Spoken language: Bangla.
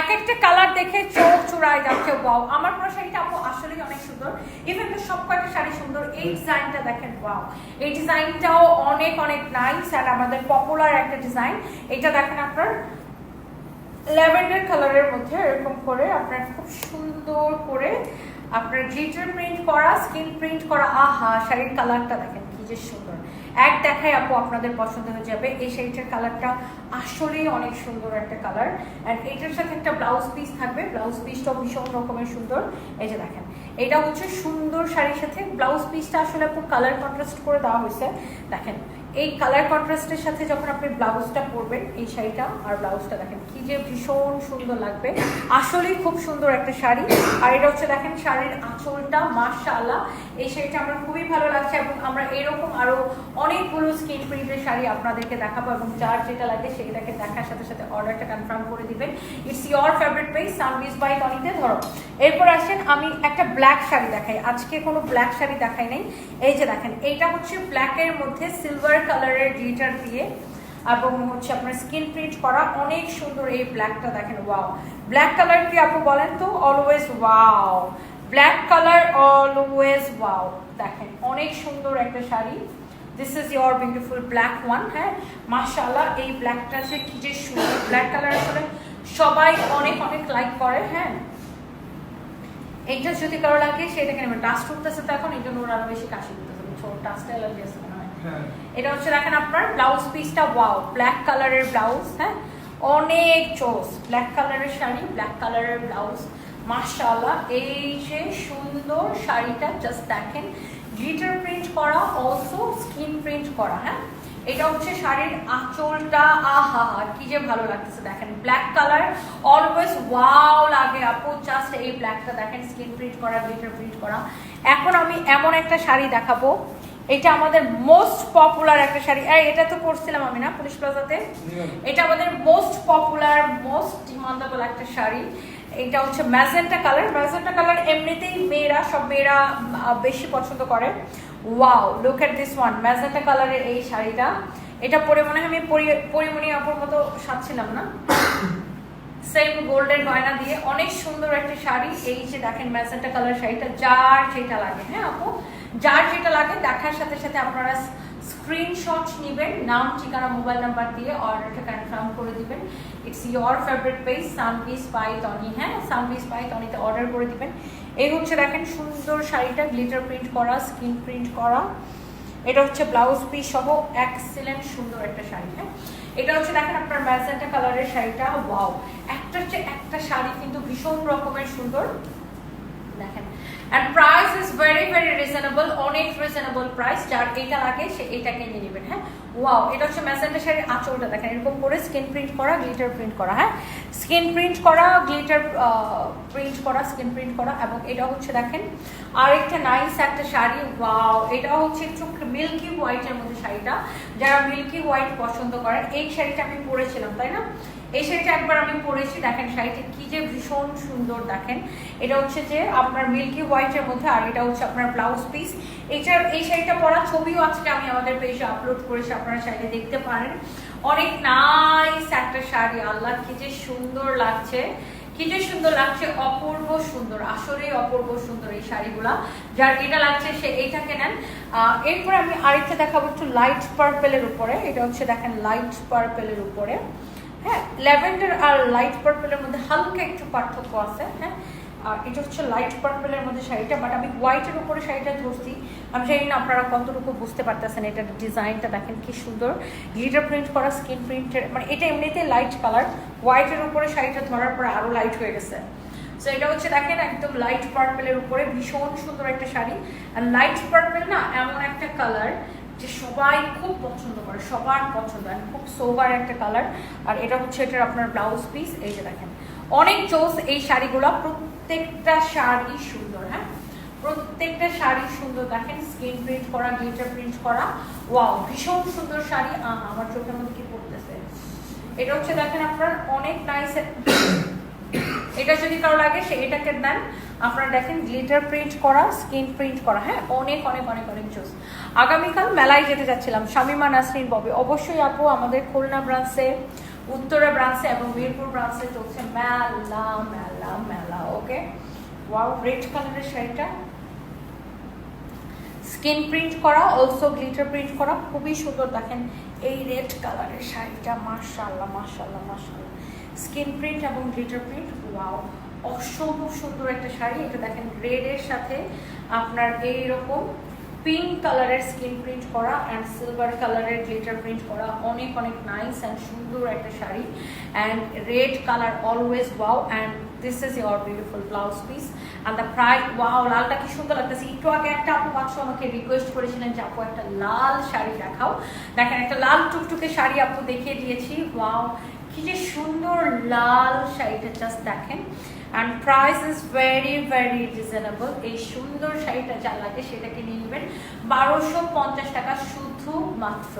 এক একটা কালার দেখে চোখ চূড়ায় যাচ্ছে। ওয়াও আমার পুরো শাড়িটা আপু আসলেই অনেক সুন্দর। ইভেন তো সব কয়টা শাড়ি সুন্দর। এই ডিজাইনটা দেখেন ওয়াও এই ডিজাইনটাও অনেক অনেক নাইস আর আমাদের পপুলার একটা ডিজাইন এটা দেখেন আপনার ল্যাভেন্ডার কালারের মধ্যে এরকম করে আপনার খুব সুন্দর করে আপনার গ্লিটার প্রিন্ট করা স্কিন প্রিন্ট করা, আহা, শাড়ির কালারটা দেখেন, কি যে সুন্দর। এক দেখায় আপু আপনাদের পছন্দ হয়ে যাবে, এই শাড়িটার কালারটা আসলেই অনেক সুন্দর একটা কালার অ্যান্ড এইটার সাথে একটা ব্লাউজ পিস থাকবে ব্লাউজ পিসটাও ভীষণ রকমের সুন্দর। এই যে দেখেন, এটা হচ্ছে সুন্দর শাড়ির সাথে ব্লাউজ পিসটা আসলে আপু কালার কন্ট্রাস্ট করে দেওয়া হয়েছে। দেখেন এই কালার কন্ট্রাস্টের সাথে যখন আপনি ব্লাউজটা পরবেন, এই শাড়িটা আর ব্লাউজটা দেখেন, কি যে ভীষণ সুন্দর লাগবে। আসলেই খুব সুন্দর একটা শাড়ি। আর এটা হচ্ছে দেখেন শাড়ির আঁচলটা, মাশাআল্লাহ। এই শাড়িটা আমার খুবই ভালো লাগছে এবং আমরা এরকম আরও অনেকগুলো স্কিন প্রিন্টের শাড়ি আপনাদেরকে দেখাবো এবং যার যেটা লাগে সেটাকে দেখার সাথে সাথে অর্ডারটা কনফার্ম করে দিবেন। ইটস ইয়োর ফেভারিট পেজ সানবিজ বাই টনিতে ধরো। এরপর আসেন আমি একটা ব্ল্যাক শাড়ি দেখাই। আজকে কোনো ব্ল্যাক শাড়ি দেখাই নাই। এই যে দেখেন, এইটা হচ্ছে ব্ল্যাকের মধ্যে সিলভার কালারের গ্লিটার দিয়ে এবং হচ্ছে আপনার স্কিন প্রিন্ট করা অনেক সুন্দর এই ব্ল্যাকটা দেখেন ওয়াও ব্ল্যাক কালার কি আপু বলেন তো? Always wow black colour always wow দেখেন, অনেক সুন্দর একটা sari. This is your beautiful black one হ্যাঁ? মাশাআল্লাহ, এই ব্ল্যাকটা যে কি যে সুন্দর ব্ল্যাক কালার আসলে সবাই অনেক অনেক লাইক করে হ্যাঁ? এইটা যদি কারও লাগে সেটা কেন ডাস্ট উঠতেছে তো এখন এই জন্য বেশি কাশি করতেছে। ছোট এটা হচ্ছে দেখেন আপনার ব্লাউজ পিসটা ওয়াও ব্ল্যাক কালারের ব্লাউজ হ্যাঁ? অনেক চোস ব্ল্যাক কালারের শাড়ি ব্ল্যাক কালারের ব্লাউজ মাশাআল্লাহ। এই যে সুন্দর শাড়িটা জাস্ট দেখেন গ্লিটার প্রিন্ট করা অলসো স্কিন প্রিন্ট করা হ্যাঁ? এটা হচ্ছে শাড়ির আঁচলটা, আহা, কি যে ভালো লাগতেছে, দেখেন। ব্ল্যাক কালার অলওয়েজ ওয়াও লাগে আপু জাস্ট এই ব্ল্যাকটা দেখেন স্কিন প্রিন্ট করা গ্লিটার প্রিন্ট করা। এখন আমি এমন একটা শাড়ি দেখাবো এটা আমাদের মোস্ট পপুলার একটা শাড়ি। এটা তো পরছিলাম আমি না পুলিশ প্লাজাতে? এটা আমাদের মোস্ট পপুলার মোস্ট ডিমান্ডেবল একটা শাড়ি। এটা হচ্ছে ম্যাজেন্টা কালার। ম্যাজেন্টা কালার এমনিতেই মেয়েরা সব মেয়েরা বেশি পছন্দ করে। Wow look at this one magenta কালারের এই শাড়িটা। এটা পরে মনে হয় আমি পরি- পরিমণি আপুর মতো সাজছিলাম না? সেম গোল্ডের গয়না দিয়ে অনেক সুন্দর একটা শাড়ি। এই যে দেখেন ম্যাজেন্টা কালার শাড়িটা, যার যেটা লাগে হ্যাঁ আপু? যার যেটা লাগে, দেখার সাথে সাথে আপনারা স্ক্রিনশট নেবেন, নাম, ঠিকানা মোবাইল নাম্বার দিয়ে অর্ডারটা কনফার্ম করে দিবেন। ইটস ইয়োর ফেভারিট পেজ সানপিস বাই টনি হ্যাঁ? সানপিস বাই টনিতে অর্ডার করে দিবেন। এই হচ্ছে দেখেন সুন্দর শাড়িটা গ্লিটার প্রিন্ট করা স্কিন প্রিন্ট করা। এটা হচ্ছে ব্লাউজ পিস সহ এক্সেলেন্ট সুন্দর একটা শাড়ি হ্যাঁ? এটা হচ্ছে, দেখেন আপনার ম্যাজেন্টা কালারের শাড়িটা ওয়াও একটা হচ্ছে একটা শাড়ি কিন্তু ভীষণ রকমের সুন্দর, দেখেন। And price is very very reasonable অনেক রিজনেবল প্রাইস যার এইটা লাগে সে এটাকে নিয়ে নেবেন হ্যাঁ? ওয়াও এটা হচ্ছে ম্যাজেন্টা শাড়ির আঁচলটা। দেখেন, এরকম করে স্কিন প্রিন্ট করা গ্লিটার প্রিন্ট করা হ্যাঁ? স্কিন প্রিন্ট করা গ্লিটার প্রিন্ট করা স্কিন প্রিন্ট করা এবং এটা হচ্ছে, দেখেন, আরেকটা নাইস একটা শাড়ি। ওয়াও এটা হচ্ছে একটু মিল্কি হোয়াইটের মধ্যে শাড়িটা। যারা মিল্কি হোয়াইট পছন্দ করেন, এই শাড়িটা আমি পরেছিলাম, তাই না? এই শাড়িটা একবার আমি পরেছি, দেখেন শাড়িটা কি যে ভীষণ সুন্দর, দেখেন। এটা হচ্ছে যে আপনার মিল্কি হোয়াইটের মধ্যে, আর এটা হচ্ছে আপনার ব্লাউজ পিস। এটার এই শাড়িটা পরা ছবিও আজকে আমি আমাদের পেজে আপলোড করেছি, আপনারা শাড়িটা দেখতে পারেন। অনেক নাইস একটা শাড়ি, আল্লাহ, কি যে সুন্দর লাগছে। কি যে সুন্দর লাগছে, অপূর্ব সুন্দর, আসলেই অপূর্ব সুন্দর এই শাড়িগুলা। যার এটা লাগছে, সে এইটাকে নেন। এরপরে আমি আরেকটা দেখাবো একটু লাইট পার্পেলের উপরে। এটা হচ্ছে, দেখেন লাইট পার্পেলের উপরে। হ্যাঁ ল্যাভেন্ডার আর লাইট পার্পেলের মধ্যে হালকা একটু পার্থক্য আছে হ্যাঁ। আর এটা হচ্ছে লাইট পার্পেলের মধ্যে শাড়িটা বাট আমি হোয়াইটের উপরে শাড়িটা ধরছি। আমি জানি না আপনারা কতটুকু বুঝতে পারতেছেন এটার ডিজাইনটা, দেখেন কি সুন্দর। গ্লিটার প্রিন্ট করা স্কিন প্রিন্টের মানে এটা এমনিতে লাইট কালার হোয়াইটের উপরে শাড়িটা ধরার পরে আরও লাইট হয়ে গেছে। সো এটা হচ্ছে, দেখেন, একদম লাইট পার্পেলের উপরে ভীষণ সুন্দর একটা শাড়ি। আর লাইট পার্পেল না, এমন একটা কালার যে সবাই খুব পছন্দ করে, সবার পছন্দ আর খুব সোবার একটা কালার আর এটা হচ্ছে এটার আপনার ব্লাউজ পিস এই যে দেখেন। অনেক চোস এই শাড়িগুলো, প্রত্যেকটা শাড়ি সুন্দর হ্যাঁ? প্রত্যেকটা শাড়ি সুন্দর, দেখেন স্কিন প্রিন্ট করা গ্লিটার প্রিন্ট করা। ওয়াও ভীষণ সুন্দর শাড়ি। আমার চোখের মধ্যে কি পড়তেছে? এটা হচ্ছে, দেখেন, আপনার অনেক নাইস এটা যদি কারও লাগে, সে এটাকে দেন। আপনারা, দেখেন গ্লিটার প্রিন্ট করা স্কিন প্রিন্ট করা হ্যাঁ? অনেক অনেক অনেক অনেক জোস আগামীকাল মেলায় যেতে যাচ্ছিলাম। শামিমা নাসরিন, ববি। অবশ্যই আপু, আমাদের খুলনা ব্রাঞ্চে উত্তরা ব্রাঞ্চে এবং মিরপুর ব্রাঞ্চে চলছে মেলা মেলা মেলা ওকে ওয়াও রেড কালারের শাড়িটা। স্কিন প্রিন্ট করা অলসো গ্লিটার প্রিন্ট করা। খুবই সুন্দর, দেখেন, এই রেড কালারের শাড়িটা। মাশাআল্লাহ মাশাআল্লাহ মাশাআল্লাহ। স্কিন প্রিন্ট এবং গ্লিটার প্রিন্ট ওয়াও অসম্ভব সুন্দর একটা শাড়ি। এটা দেখেন রেডের সাথে আপনার এই রকম পিঙ্ক কালারের স্কিন প্রিন্ট করা অ্যান্ড সিলভার কালারের গ্লিটার প্রিন্ট করা। অনেক অনেক নাইস অ্যান্ড সুন্দর একটা sari. And red colour always wow and this is your beautiful blouse piece and the price wow লালটা কি সুন্দর লাগতেছে। একটু আগে একটা আপু বাচ্চা আমাকে রিকোয়েস্ট করেছিলেন যে, আপু, একটা লাল শাড়ি দেখাও। দেখেন, একটা লাল টুকটুকে শাড়ি আপু দেখিয়ে দিয়েছি। ওয়াও কি যে সুন্দর লাল শাড়িটা জাস্ট দেখেন। And price is very very reasonable এই সুন্দর শাড়িটা যা লাগে সেটাকে নিয়ে নেবেন। বারোশো পঞ্চাশ টাকা শুধু মাত্র।